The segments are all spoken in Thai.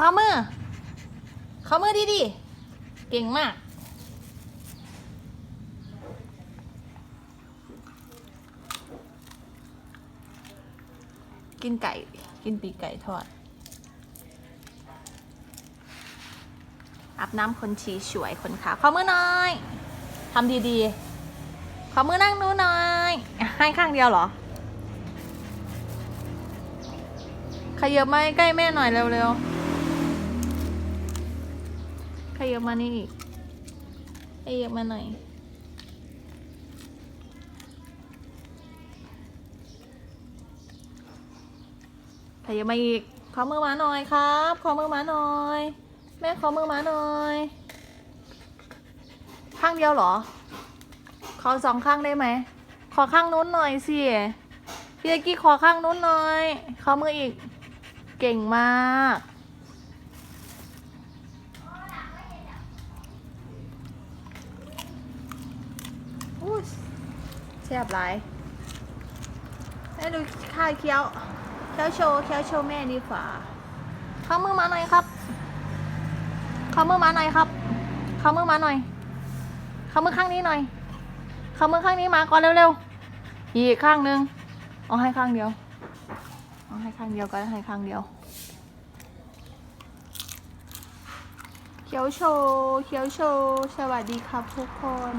ข้อมือข้อมือดีดีเก่งมาก กินไก่ กินปีกไก่ทอด อาบน้ำคนชีสวยคนขาวข้อมือหน่อยทำดีๆขอมือนั่งดูหน่อย ให้ข้างเดียวเหรอขยับมาใกล้แม่หน่อยเร็วๆ ยับมานี่อีกขยับมาหน่อยขยับมาอีก ขอมือหมาหน่อยครับ ขอมือหมาหน่อย แม่ขอมือหมาหน่อย ข้างเดียวเหรอ ขอสองข้างได้ไหม ขอข้างนู้นหน่อยสิ พี่เอกกี้ขอข้างนู้นหน่อย ขอมืออีก เก่งมากอุ้ยแซ่บหลายให้ดูข้าวเคี้ยวเคี้ยวโชว์เคี้ยวโชว์แม่ดีกว่าขอมือมาหน่อยครับขอมือมาหน่อยครับขอมือมาหน่อยขอมือข้างนี้หน่อยขอมือข้างนี้มาก่อนเร็วๆอีกข้างหนึงเอาให้ข้างเดียวเอาให้ข้างเดียวก็ให้ข้างเดียวเคี้ยวโชว์เคี้ยวโชว์สวัสดีครับทุกคน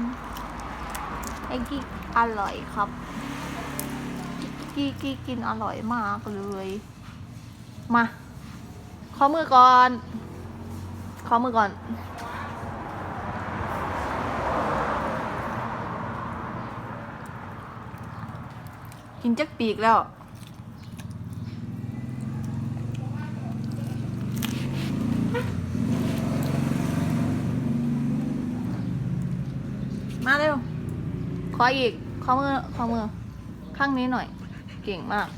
ไอ้กิกอร่อยครับกิ๊กกิ๊กกินอร่อยมากเลย มาขอมือก่อนขอมือก่อน กินจักปีกแล้ว มาเร็ว ขออีกข้อมือข้อมือ ข้างนี้หน่อย เก่งมาก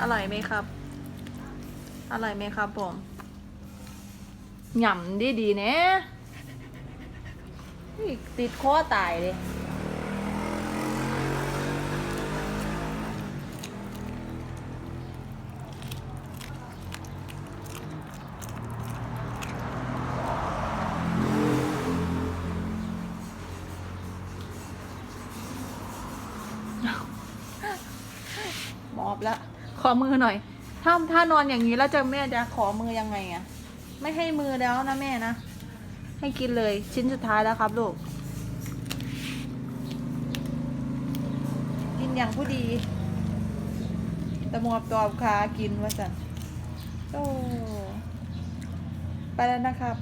อร่อยไหมครับ อร่อยไหมครับผมหย่ำดีดีเนี่ยติดคอตายเลย อบแล้ว ขอมือหน่อย ถ้าถ้านอนอย่างนี้แล้วจะแม่จะขอมือยังไงอะไม่ให้มือแล้วนะแม่นะ ให้กินเลยชิ้นสุดท้ายแล้วครับลูก กินอย่างผู้ดีตะมวบตอบคากินว่าสันโอ้ไปแล้วนะครับ